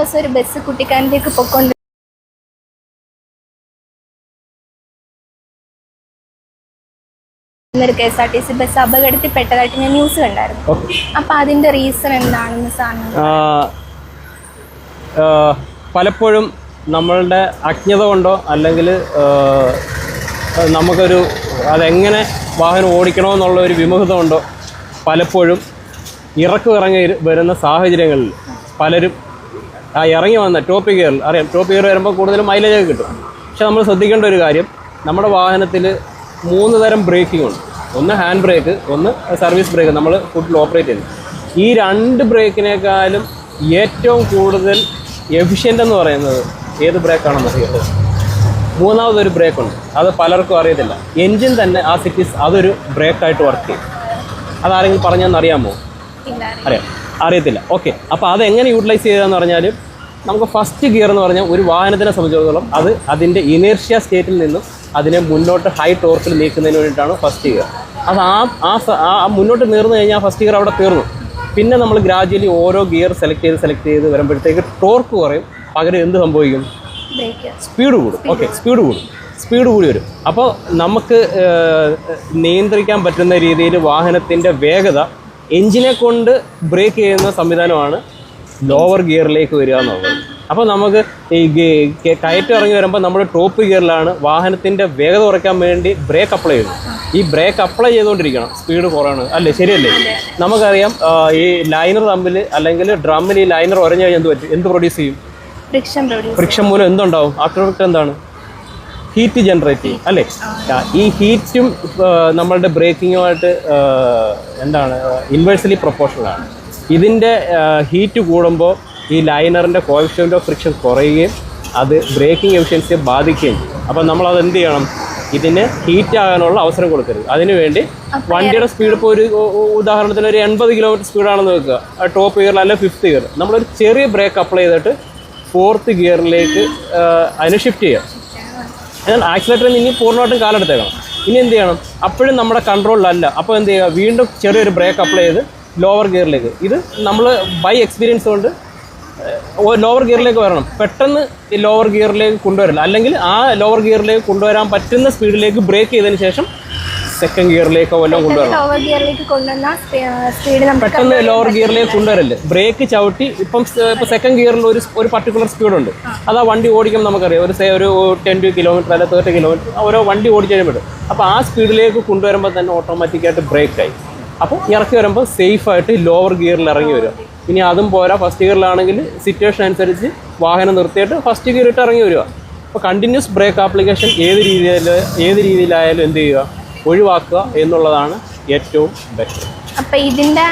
ദിവസം ഒരു ബസ് കുട്ടിക്കാനത്തേക്ക് പൊക്കൊണ്ട് ഒരു K S R T C bus അപകടത്തിൽ പെട്ടതായിട്ട് ഞാൻ ന്യൂസ് കണ്ടായിരുന്നു. അപ്പൊ അതിന്റെ റീസൺ എന്താണെന്ന് സാറിന് പലപ്പോഴും നമ്മളുടെ അജ്ഞത കൊണ്ടോ അല്ലെങ്കിൽ നമുക്കൊരു അതെങ്ങനെ വാഹനം ഓടിക്കണമെന്നുള്ള ഒരു വിമുഖത കൊണ്ടോ പലപ്പോഴും ഇറക്കു ഇറങ്ങി വരുന്ന സാഹചര്യങ്ങളിൽ പലരും ആ ഇറങ്ങി വന്ന ടോപ്പ് ഗിയർ അറിയാം ടോപ്പ് ഗിയർ വരുമ്പോൾ കൂടുതലും മൈലേജ് ഒക്കെ കിട്ടും. പക്ഷെ നമ്മൾ ശ്രദ്ധിക്കേണ്ട ഒരു കാര്യം നമ്മുടെ വാഹനത്തിൽ മൂന്ന് തരം ബ്രേക്കിംഗ് ഉണ്ട്. ഒന്ന് ഹാൻഡ് ബ്രേക്ക് ഒന്ന് സർവീസ് ബ്രേക്ക് നമ്മൾ ഫുഡിൽ ഓപ്പറേറ്റ് ചെയ്യുന്നത്. ഈ രണ്ട് ബ്രേക്കിനേക്കാളും ഏറ്റവും കൂടുതൽ എഫിഷ്യന്റ് എന്ന് പറയുന്നത് ഏത് ബ്രേക്കാണെന്ന് അറിയുന്നത് മൂന്നാമതൊരു ബ്രേക്കുണ്ട് അത് പലർക്കും അറിയത്തില്ല. എൻജിൻ തന്നെ ആ സിറ്റീസ് അതൊരു ബ്രേക്കായിട്ട് വർക്ക് ചെയ്യും. അതാരെങ്കിലും പറഞ്ഞെന്ന് അറിയാമോ? അറിയാം. അറിയത്തില്ല. ഓക്കെ അപ്പോൾ അത് എങ്ങനെ യൂട്ടിലൈസ് ചെയ്തതെന്ന് പറഞ്ഞാൽ നമുക്ക് ഫസ്റ്റ് ഗിയർ എന്ന് പറഞ്ഞാൽ ഒരു വാഹനത്തിനെ സംബന്ധിച്ചിടത്തോളം അത് അതിന്റെ ഇനേർഷ്യ സ്റ്റേറ്റിൽ നിന്നും അതിനെ മുന്നോട്ട് ഹൈ ടോർക്കിൽ നീക്കുന്നതിന് വേണ്ടിയിട്ടാണ് ഫസ്റ്റ് ഗിയർ അത് ആ ആ മുന്നോട്ട് നീർന്നു കഴിഞ്ഞാൽ ഫസ്റ്റ് ഗിയർ അവിടെ തീർന്നു. പിന്നെ നമ്മൾ ഗ്രാജുവലി ഓരോ ഗിയർ സെലക്ട് ചെയ്ത് സെലക്ട് ചെയ്ത് വരുമ്പോഴത്തേക്ക് ടോർക്ക് കുറയും. പകരം എന്ത് സംഭവിക്കും? സ്പീഡ് കൂടും. ഓക്കെ സ്പീഡ് കൂടും. സ്പീഡ് കൂടി. വരും. അപ്പോൾ നമുക്ക് നിയന്ത്രിക്കാൻ പറ്റുന്ന രീതിയിൽ വാഹനത്തിന്റെ വേഗത എഞ്ചിനെ കൊണ്ട് ബ്രേക്ക് ചെയ്യുന്ന സംവിധാനമാണ് ലോവർ ഗിയറിലേക്ക് വരിക എന്നുള്ളത്. അപ്പോൾ നമുക്ക് ഈ കയറ്റം ഇറങ്ങി വരുമ്പോൾ നമ്മുടെ ടോപ്പ് ഗിയറിലാണ് വാഹനത്തിന്റെ വേഗത കുറയ്ക്കാൻ വേണ്ടി ബ്രേക്ക് അപ്ലൈ ചെയ്യുന്നത്. ഈ ബ്രേക്ക് അപ്ലൈ ചെയ്തുകൊണ്ടിരിക്കണം. സ്പീഡ് കുറവാണ്. അല്ലേ? ശരിയല്ലേ? നമുക്കറിയാം ഈ ലൈനർ തമ്മിൽ അല്ലെങ്കിൽ ഡ്രമ്മിൽ ഈ ലൈനർ ഉറഞ്ഞു കഴിഞ്ഞാൽ എന്ത് പറ്റും? എന്ത് പ്രൊഡ്യൂസ് ചെയ്യും? ഫ്രിക്ഷൻ മൂലം എന്തുണ്ടാവും? ആഫ്റ്റർ എഫക്റ്റ് എന്താണ്? ഹീറ്റ് ജനറേറ്റ് ചെയ്യും അല്ലേ ഈ ഹീറ്റും നമ്മളുടെ ബ്രേക്കിങ്ങുമായിട്ട് എന്താണ് ഇൻവേഴ്സലി പ്രൊപ്പോർഷണലാണ് ഇതിന്റെ ഹീറ്റ് കൂടുമ്പോൾ ഈ ലൈനറിന്റെ കോഫിഷ്യന്റ് ഓഫ് ഫ്രിക്ഷൻ കുറയുകയും അത് ബ്രേക്കിംഗ് എഫിഷ്യൻസിയെ ബാധിക്കുകയും ചെയ്യും. അപ്പം നമ്മൾ അത് എന്ത് ചെയ്യണം? ഇതിന് ഹീറ്റ് ആകാനുള്ള അവസരം കൊടുക്കരുത്. അതിനുവേണ്ടി വണ്ടിയുടെ സ്പീഡ് ഇപ്പോൾ ഒരു ഉദാഹരണത്തിന് ഒരു എൺപത് കിലോമീറ്റർ സ്പീഡാണെന്ന് വെക്കുക. ടോപ്പ് ഗിയറിൽ അല്ലെങ്കിൽ ഫിഫ്ത്ത് ഗിയർ നമ്മളൊരു ചെറിയ ബ്രേക്ക് അപ്ലൈ ചെയ്തിട്ട് ഫോർത്ത് ഗിയറിലേക്ക് അതിനെ ഷിഫ്റ്റ് ചെയ്യാം. എന്നാൽ ആക്സിലേറ്ററിൽ ഇനി പൂർണമായിട്ടും കാലെടുത്തേക്കണം. ഇനി എന്ത് ചെയ്യണം? അപ്പോഴും നമ്മുടെ കൺട്രോളിലല്ല അപ്പോൾ എന്ത് ചെയ്യുക? വീണ്ടും ചെറിയൊരു ബ്രേക്ക് അപ്ലൈ ചെയ്ത് ലോവർ ഗിയറിലേക്ക് ഇത് നമ്മൾ ബൈ എക്സ്പീരിയൻസ് കൊണ്ട് ലോവർ ഗിയറിലേക്ക് വരണം. പെട്ടെന്ന് ലോവർ ഗിയറിലേക്ക് കൊണ്ടുവരില്ല. അല്ലെങ്കിൽ ആ ലോവർ ഗിയറിലേക്ക് കൊണ്ടുവരാൻ പറ്റുന്ന സ്പീഡിലേക്ക് ബ്രേക്ക് ചെയ്തതിന് ശേഷം സെക്കൻഡ് ഗിയറിലേക്ക് വല്ലതും കൊണ്ടുവരണം. ലോവർ ഗിയറിലേക്ക് സ്പീഡ് പെട്ടെന്ന് ലോവർ ഗിയറിലേക്ക് കൊണ്ടുവരല്ലേ? ബ്രേക്ക് ചവിട്ടി ഇപ്പം ഇപ്പം സെക്കൻഡ് ഗിയറിൽ ഒരു ഒരു പർട്ടിക്കുലർ സ്പീഡുണ്ട് അത് ആ. വണ്ടി ഓടിക്കുമ്പോൾ നമുക്കറിയാം. ഒരു സേ ഒരു ടെൻ ടു കിലോമീറ്റർ അല്ലെങ്കിൽ തേർട്ടി കിലോമീറ്റർ ഓരോ വണ്ടി ഓടിച്ച് കഴിയുമ്പോൾ അപ്പോൾ ആ സ്പീഡിലേക്ക് കൊണ്ടുവരുമ്പോൾ തന്നെ ഓട്ടോമാറ്റിക്കായിട്ട് ബ്രേക്ക് ആയി. അപ്പോൾ ഇറക്കി വരുമ്പോൾ സേഫായിട്ട് ലോവർ ഗിയറിൽ ഇറങ്ങി വരും. ഇനി അതും പോരാ. ഫസ്റ്റ് ഗിയറിലാണെങ്കിൽ സിറ്റുവേഷൻ അനുസരിച്ച് വാഹനം നിർത്തിയിട്ട് ഫസ്റ്റ് ഗിയർ ഇട്ട് ഇറങ്ങി വരിക. അപ്പോൾ കണ്ടിന്യൂസ് ബ്രേക്ക് ആപ്ലിക്കേഷൻ ഏത് രീതിയിൽ ഏത് രീതിയിലായാലും എന്ത് ചെയ്യുക? ഒഴിവാക്കുക എന്നുള്ളതാണ് ഏറ്റവും ബെറ്റർ അപ്പൊ ഇതിന്റെ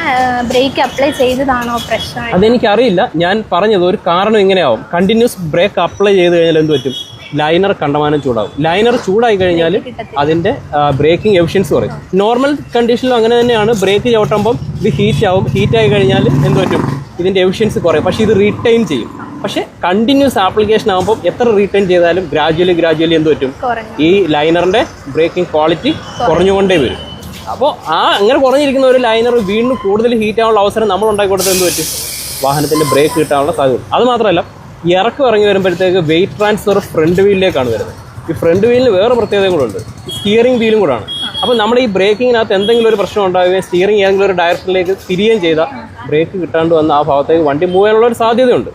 ബ്രേക്ക് അപ്ലൈ ചെയ്തതാണോ പ്രശ്നം അതെനിക്കറിയില്ല. ഞാൻ പറഞ്ഞത് ഒരു കാരണം ഇങ്ങനെയാവും. കണ്ടിന്യൂസ് ബ്രേക്ക് അപ്ലൈ ചെയ്ത് കഴിഞ്ഞാൽ എന്ത് പറ്റും? ലൈനർ കണ്ടമാനം ചൂടാവും. ലൈനർ ചൂടായി കഴിഞ്ഞാൽ അതിന്റെ ബ്രേക്കിംഗ് എഫിഷ്യൻസി കുറയും. നോർമൽ കണ്ടീഷനിലും അങ്ങനെ തന്നെയാണ്. ബ്രേക്ക് ചവിട്ടുമ്പം ഇത് ഹീറ്റ് ആവും. ഹീറ്റ് ആയി കഴിഞ്ഞാൽ എന്ത് പറ്റും? ഇതിന്റെ എഫിഷ്യൻസി കുറയും. പക്ഷേ ഇത് റീറ്റെയിൻ ചെയ്യും. പക്ഷേ കണ്ടിന്യൂസ് ആപ്ലിക്കേഷൻ ആകുമ്പോൾ എത്ര റീട്ടേൺ ചെയ്താലും ഗ്രാജുവലി ഗ്രാജുവലി എന്ത് പറ്റും? ഈ ലൈനറിന്റെ ബ്രേക്കിംഗ് ക്വാളിറ്റി കുറഞ്ഞുകൊണ്ടേ വരും. അപ്പോൾ ആ അങ്ങനെ കുറഞ്ഞിരിക്കുന്ന ഒരു ലൈനർ വീണ്ടും കൂടുതൽ ഹീറ്റ് ആവാനുള്ള അവസരം നമ്മൾ ഉണ്ടാക്കി കൊടുത്തത് എന്ത് പറ്റും? വാഹനത്തിന്റെ ബ്രേക്ക് കിട്ടാനുള്ള സാധ്യത. അത് മാത്രമല്ല ഇറക്കം ഇറങ്ങി വരുമ്പോഴത്തേക്ക് വെയിറ്റ് ട്രാൻസ്ഫർ ഫ്രണ്ട് വീലിലേക്കാണ് വരുന്നത്. ഈ ഫ്രണ്ട് വീലിന് വേറെ പ്രത്യേകതയും കൂടെ ഉണ്ട്. സ്റ്റിയറിംഗ് വീലും കൂടാണ് അപ്പോൾ നമ്മൾ ഈ ബ്രേക്കിങ്ങിനകത്ത് എന്തെങ്കിലും ഒരു പ്രശ്നം ഉണ്ടാവുകയും സ്റ്റിയറിംഗ് ഏതെങ്കിലും ഒരു ഡയറക്ഷനിലേക്ക് തിരിയുകയും ചെയ്താൽ ബ്രേക്ക് കിട്ടാണ്ട് വന്ന ആ ഭാഗത്തേക്ക് വണ്ടി പോകാനുള്ള ഒരു സാധ്യതയുണ്ട്.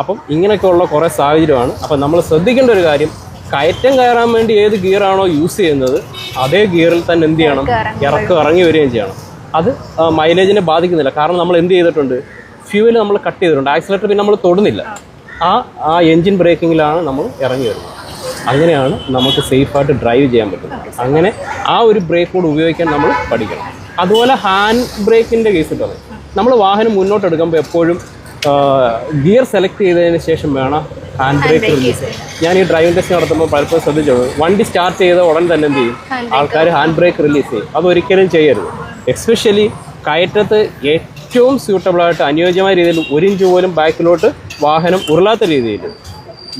അപ്പം ഇങ്ങനെയൊക്കെയുള്ള കുറേ സാഹചര്യമാണ്. അപ്പം നമ്മൾ ശ്രദ്ധിക്കേണ്ട ഒരു കാര്യം കയറ്റം കയറാൻ വേണ്ടി ഏത് ഗിയറാണോ യൂസ് ചെയ്യുന്നത് അതേ ഗിയറിൽ തന്നെ എന്ത് ചെയ്യണം? ഇറക്കം ഇറങ്ങി വരികയും ചെയ്യണം. അത് മൈലേജിനെ ബാധിക്കുന്നില്ല. കാരണം നമ്മൾ എന്ത് ചെയ്തിട്ടുണ്ട്? ഫ്യൂവൽ നമ്മൾ കട്ട് ചെയ്തിട്ടുണ്ട്. ആക്സിലേറ്റർ പിന്നെ നമ്മൾ തൊടുന്നില്ല. ആ ആ എൻജിൻ ബ്രേക്കിങ്ങിലാണ് നമ്മൾ ഇറങ്ങി വരുന്നത്. അങ്ങനെയാണ് നമുക്ക് സേഫായിട്ട് ഡ്രൈവ് ചെയ്യാൻ പറ്റുന്നത്. അങ്ങനെ ആ ഒരു ബ്രേക്ക് കൂടെ ഉപയോഗിക്കാൻ നമ്മൾ പഠിക്കണം. അതുപോലെ ഹാൻഡ് ബ്രേക്കിന്റെ കേസിൽ പറയും നമ്മൾ വാഹനം മുന്നോട്ട് എടുക്കുമ്പോൾ എപ്പോഴും ഗിയർ സെലക്ട് ചെയ്തതിന് ശേഷം വേണം ഹാൻഡ് ബ്രേക്ക് റിലീസ് ഞാൻ ഈ ഡ്രൈവിംഗ് ടെസ്റ്റ് നടത്തുമ്പോൾ പലപ്പോഴും ശ്രദ്ധിച്ചോളൂ. വണ്ടി സ്റ്റാർട്ട് ചെയ്ത ഉടൻ തന്നെ എന്ത് ചെയ്യും? ആൾക്കാർ ഹാൻഡ് ബ്രേക്ക് റിലീസ് ചെയ്യും. അതൊരിക്കലും ചെയ്യരുത്. എക്സ്പെഷ്യലി കയറ്റത്ത് ഏറ്റവും സ്യൂട്ടബിളായിട്ട് അനുയോജ്യമായ രീതിയിൽ ഒരു ഇഞ്ച് പോലും ബാക്കിലോട്ട് വാഹനം ഉരുളാത്ത രീതിയിൽ.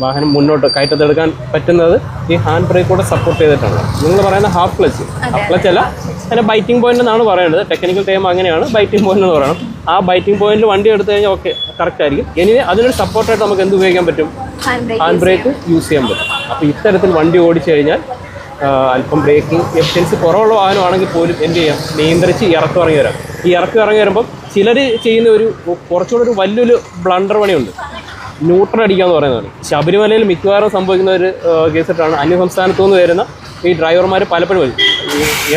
വാഹനം മുന്നോട്ട് കയറ്റത്തെടുക്കാൻ പറ്റുന്നത് ഈ ഹാൻഡ് ബ്രേക്ക് കൂടെ സപ്പോർട്ട് ചെയ്തിട്ടാണ്. നിങ്ങൾ പറയുന്ന ഹാഫ് ക്ലച്ച് ഹാഫ് ക്ലച്ച് അല്ല അതിന് ബൈറ്റിംഗ് പോയിന്റ് എന്നാണ് പറയുന്നത്. ടെക്നിക്കൽ ടൈം അങ്ങനെയാണ് ബൈറ്റിംഗ് പോയിന്റ് എന്ന് പറയണം. ആ ബൈറ്റിംഗ് പോയിന്റിൽ വണ്ടി എടുത്തു കഴിഞ്ഞാൽ ഓക്കെ കറക്റ്റ് ആയിരിക്കും. ഇനി അതിനൊരു സപ്പോർട്ടായിട്ട് നമുക്ക് എന്ത് ഉപയോഗിക്കാൻ പറ്റും? Hand brake hand brake use ചെയ്യാൻ പറ്റും. അപ്പോൾ ഇത്തരത്തിൽ വണ്ടി ഓടിച്ചു കഴിഞ്ഞാൽ അല്പം ബ്രേക്കിംഗ് എഫിഷ്യൻസി കുറവുള്ള വാഹനമാണെങ്കിൽ പോലും എന്ത് ചെയ്യാം? നിയന്ത്രിച്ച് ഇറക്കം ഇറങ്ങി വരാം. ഈ ഇറക്കം ഇറങ്ങി വരുമ്പം ചിലർ ചെയ്യുന്ന ഒരു കുറച്ചുകൂടെ ഒരു വലിയൊരു ബ്ലണ്ടർ പണിയുണ്ട്. ന്യൂട്രൽ അടിക്കുക എന്ന് പറയുന്നത് ശബരിമലയിൽ മിക്കവാറും സംഭവിക്കുന്ന ഒരു കേസിട്ടാണ് അന്യ സംസ്ഥാനത്തു നിന്ന് വരുന്ന ഈ ഡ്രൈവർമാർ പലപ്പോഴും വരും.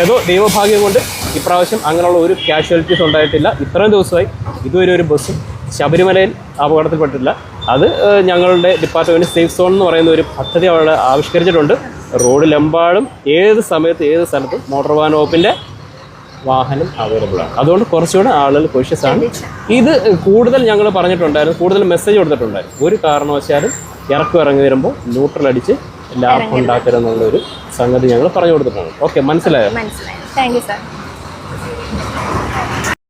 ഏതോ ദൈവഭാഗ്യം കൊണ്ട് ഇപ്രാവശ്യം അങ്ങനെയുള്ള ഒരു കാഷ്വാലിറ്റീസ് ഉണ്ടായിട്ടില്ല. ഇത്രയും ദിവസമായി ഇതുവരെ ഒരു ബസ്സും ശബരിമലയിൽ അപകടത്തിൽപ്പെട്ടില്ല അത് ഞങ്ങളുടെ ഡിപ്പാർട്ട്മെന്റ് സേഫ് സോൺ എന്ന് പറയുന്ന ഒരു പദ്ധതി അവിടെ ആവിഷ്കരിച്ചിട്ടുണ്ട്. റോഡിലെമ്പാടും ഏത് സമയത്ത് ഏത് സ്ഥലത്തും മോട്ടോർ വാഹന വകുപ്പിന്റെ വാഹനം അവൈലബിൾ ആണ്. അതുകൊണ്ട് കുറച്ചുകൂടെ ആളുകൾ കോഷ്യസ് ആണ്. ഇത് കൂടുതൽ ഞങ്ങൾ പറഞ്ഞിട്ടുണ്ടായിരുന്നു കൂടുതൽ മെസ്സേജ് കൊടുത്തിട്ടുണ്ടായിരുന്നു. ഒരു കാരണവശാലും ഇറക്കം ഇറങ്ങി വരുമ്പോൾ ന്യൂട്രൽ അടിച്ച് ലാഭം ഉണ്ടാക്കരുതെന്നുള്ളൊരു സംഗതി ഞങ്ങൾ പറഞ്ഞു കൊടുത്തിട്ടുണ്ട്. ഓക്കെ മനസ്സിലായോ? മനസ്സിലായി. Thank you sir